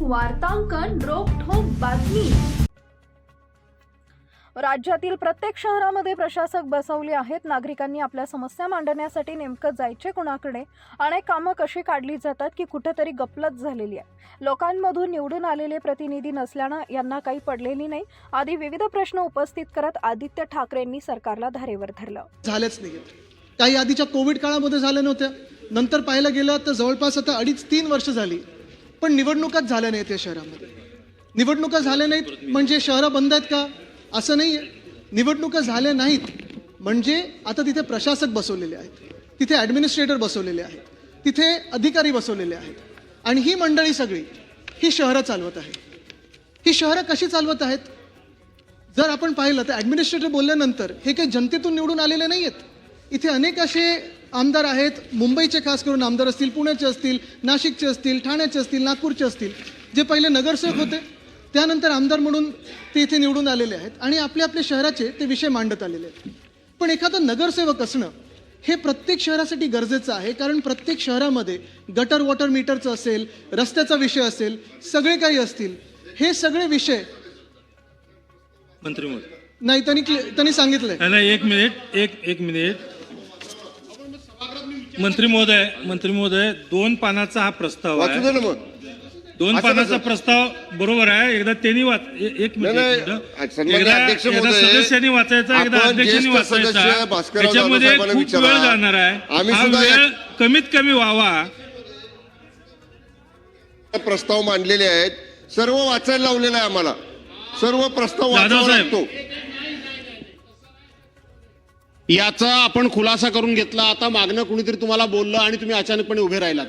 वार्तांकन रोखोक बातमी. राज्यातील प्रत्येक शहरामध्ये प्रशासक बसवले आहेत. नागरिकांनी आपल्या समस्या मांडण्यासाठी नेमकं जायचे कुणाकडे अनेक कामं कशी काढली जातात की कुठेतरी गपलत झालेली आहे. लोकांमधून निवडून आलेले प्रतिनिधी नसल्यानं यांना काही पडलेली नाही. आदी विविध प्रश्न उपस्थित करत आदित्य ठाकरेंनी सरकारला धारेवर धरलं. झालंच नाही काही आधीच्या कोविड काळामध्ये झाल्या नव्हत्या नंतर पाहायला गेलं तर जवळपास आता अडीच तीन वर्ष झाली. पण निवडणुकाच झाल्या नाहीत या शहरामध्ये. निवडणुका झाल्या नाहीत म्हणजे शहरं बंद आहेत का? असं नाही आहे निवडणुका झाल्या नाहीत म्हणजे आता तिथे प्रशासक बसवलेले आहेत. तिथे ॲडमिनिस्ट्रेटर बसवलेले आहेत. तिथे अधिकारी बसवलेले आहेत. आणि ही मंडळी सगळी ही शहरं चालवत आहे ही शहरं कशी चालवत आहेत? जर आपण पाहिलं तर ॲडमिनिस्ट्रेटर बोलल्यानंतर हे काही जनतेतून निवडून आलेले नाही आहेत इथे अनेक असे आमदार आहेत मुंबईचे खास करून आमदार असतील पुण्याचे असतील नाशिकचे असतील ठाण्याचे असतील नागपूरचे असतील जे पहिले नगरसेवक होते त्यानंतर आमदार म्हणून ते इथे निवडून आलेले आहेत आणि आपल्या आपल्या शहराचे ते विषय मांडत आलेले आहेत. पण एखादा नगरसेवक असणं हे प्रत्येक शहरासाठी गरजेचं आहे कारण प्रत्येक शहरामध्ये गटर वॉटर मीटरचं असेल रस्त्याचा विषय असेल सगळे काही असतील हे सगळे विषय मंत्री महोदय. नाही त्यांनी त्यांनी सांगितलंय. नाही एक मिनिट एक एक मिनिट. मंत्री महोदय मंत्री महोदय दोन पानाचा हा प्रस्ताव वाचू आहे दे ना मग दोन असं पानाचा कसं? प्रस्ताव बरोबर आहे एकदा त्यांनी वाच ए- एक मिनिट नाही, एक मिनिट. नाही, सन्माननीय एकदा अध्यक्ष एकदा महोदय, सदस्यांनी वाचायचा एकदा आपण अध्यक्षांनी ज्येष्ठ सदस्य वाचायचा भास्करराव त्याच्यामध्ये जाधव साहेबांना खूप विचारा. वेळ जाणार आहे आम्ही हा सुद्धा वेळ कमीत कमी व्हावा प्रस्ताव मांडलेले आहेत सर्व वाचायला लावलेलं आहे आम्हाला सर्व प्रस्ताव जाधव वाचावा साहेब. लागतो याचा आपण खुलासा करून घेतला. आता मागणं कुणीतरी तुम्हाला बोललं आणि तुम्ही अचानकपणे उभे राहिलात.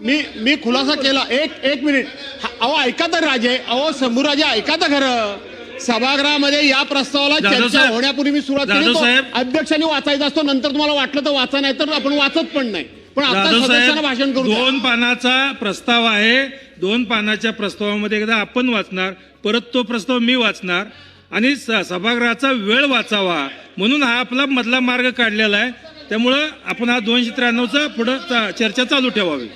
मी मी खुलासा केला. एक एक मिनिट. अहो ऐका तर राजे. अहो शंभूराजे ऐका तर खरं. सभागृहामध्ये या प्रस्तावाला चर्चा. होण्यापूर्वी मी सुरुवात केली. अध्यक्षांनी वाचायचा असतो. नंतर तुम्हाला वाटलं तर वाचा नाही तर आपण वाचत पण नाही. पण आता भाषण करू. दोन पानाचा प्रस्ताव आहे. दोन पानाच्या प्रस्तावामध्ये एकदा आपण वाचणार. परत तो प्रस्ताव मी वाचणार. आणि स- सभागृहाचा वेळ वाचावा. म्हणून हा आपला मधला मार्ग काढलेला आहे. त्यामुळं आपण हा दोनशे त्र्याण्णवचा पुढं चर्चा चालू ठेवावी.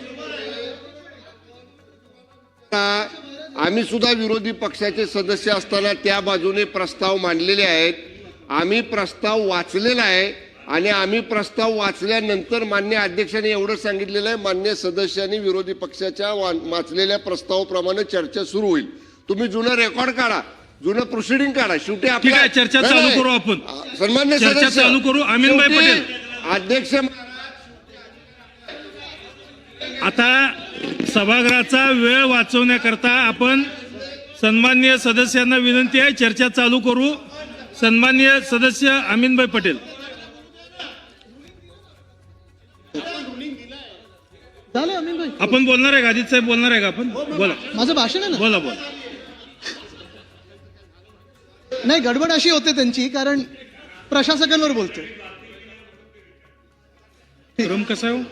आम्ही सुद्धा विरोधी पक्षाचे सदस्य असताना त्या बाजूने प्रस्ताव मांडलेले आहेत. आम्ही प्रस्ताव वाचलेला आहे आणि आम्ही प्रस्ताव वाचल्यानंतर मान्य अध्यक्षांनी एवढं सांगितलेलं आहे मान्य सदस्यांनी विरोधी पक्षाच्या वाचलेल्या प्रस्तावाप्रमाणे चर्चा सुरू होईल. तुम्ही जुनं रेकॉर्ड काढा. जुनं प्रोसिडिंग काढा. शेवटी ठीक आहे, चर्चा चालू. करू आपण. सन्मान्य चर्चा चालू करू. अमीनभाई पटेल. अध्यक्ष आता सभागृहाचा वेळ वाचवण्याकरता आपण सन्मान्य सदस्यांना विनंती आहे चर्चा चालू करू. सन्मान्य सदस्य अमीनभाई पटेल. झालं अमीन भाई? आपण बोलणार आहे का? अजित साहेब बोलणार आहे का आपण? बोला. माझं भाषण आहे ना? बोला बोला. नाही गडबड अशी होते त्यांची कारण प्रशासकांवर कसा आहे हो?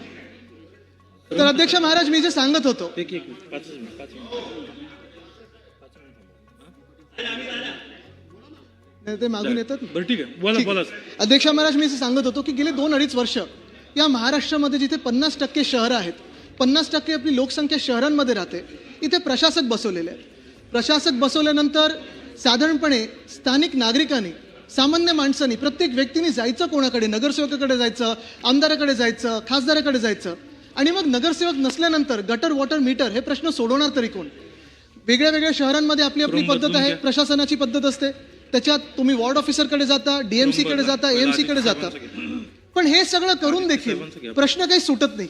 तर अध्यक्ष महाराज मी जे सांगत होतो एक एक पाच ते मागून येतात. बरं ठीक आहे बोला ठीक. बोला अध्यक्ष महाराज मी सांगत होतो की गेले दोन अडीच वर्ष या महाराष्ट्रामध्ये जिथे पन्नास टक्के शहरं आहेत पन्नास टक्के आपली लोकसंख्या शहरांमध्ये राहते इथे प्रशासक बसवलेले आहेत प्रशासक बसवल्यानंतर साधारणपणे स्थानिक नागरिकांनी सामान्य माणसांनी प्रत्येक व्यक्तीने जायचं कोणाकडे? नगरसेवकाकडे जायचं आमदाराकडे जायचं खासदाराकडे जायचं? आणि मग नगरसेवक नसल्यानंतर गटर वॉटर मीटर हे प्रश्न सोडवणार तरी कोण? वेगळ्या वेगळ्या शहरांमध्ये आपली आपली पद्धत आहे. प्रशासनाची पद्धत असते. त्याच्यात तुम्ही वॉर्ड ऑफिसरकडे जाता डीएमसी कडे जाता एएमसी कडे जाता. पण हे सगळं करून देखील प्रश्न काही सुटत नाही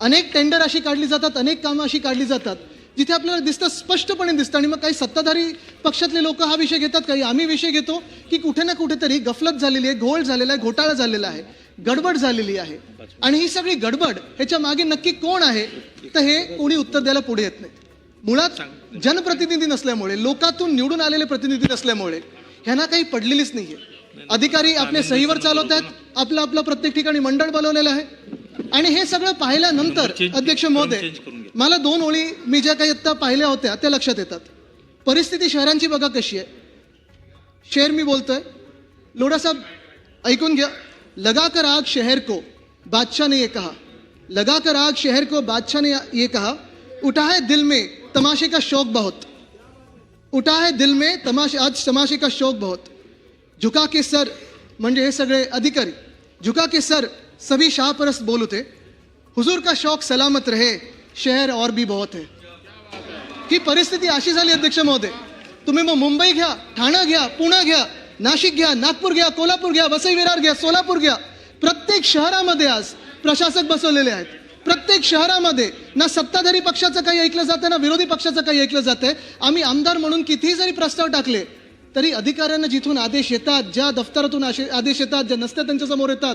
अनेक टेंडर अशी काढली जातात अनेक कामं अशी काढली जातात. तिथे आपल्याला दिसतं स्पष्टपणे दिसतं. आणि मग काही सत्ताधारी पक्षातले लोक हा विषय घेतात काही आम्ही विषय घेतो की कुठे ना कुठेतरी गफलत झालेली आहे घोळ झालेला आहे घोटाळा झालेला आहे गडबड झालेली आहे. आणि ही सगळी गडबड ह्याच्या मागे नक्की कोण आहे? तर हे कोणी उत्तर द्यायला पुढे येत नाही. मुळात जनप्रतिनिधी नसल्यामुळे लोकातून निवडून आलेले प्रतिनिधी नसल्यामुळे ह्यांना काही पडलेलीच नाहीये. अधिकारी आपले सहीवर चालवत आहेत आपलं आपलं प्रत्येक ठिकाणी मंडळ बनवलेलं आहे. आणि हे सगळं पाहिल्यानंतर अध्यक्ष महोदय. मला दोन ओळी मी ज्या काही आत्ता पाहिल्या होत्या त्या लक्षात येतात. परिस्थिती शहरांची बघा कशी आहे. शेर मी बोलतोय. लोढा साहब ऐकून घ्या. लगा कर आग शहर को बादशाह ने ये कहा. लगा कर आग शहर को बादशाह ने ये कहा उठा है दिल में तमाशे का शौक बहुत। उठा है दिल में तमाशे आज तमाशे का शौक बहुत। झुका के सर म्हणजे हे सगळे अधिकारी झुका के सर सभी शाहपरस्त बोल उठे हुजूर का शौक सलामत रहे शहर और भी बहुत है। ही परिस्थिती अशी झाली अध्यक्ष महोदय तुम्ही मग मुंबई घ्या ठाणा घ्या पुणे घ्या नाशिक घ्या नागपूर घ्या कोल्हापूर घ्या वसई विरार घ्या सोलापूर घ्या प्रत्येक शहरामध्ये आज प्रशासक बसवलेले आहेत। प्रत्येक शहरामध्ये ना सत्ताधारी पक्षाचं काही ऐकलं जातं ना विरोधी पक्षाचं काही ऐकलं जातंय आम्ही आमदार म्हणून कितीही जरी प्रस्ताव टाकले तरी अधिकाऱ्यांना जिथून आदेश येतात ज्या दफ्तरातून आशे- आदेश येतात ज्या नसत्या त्यांच्यासमोर येतात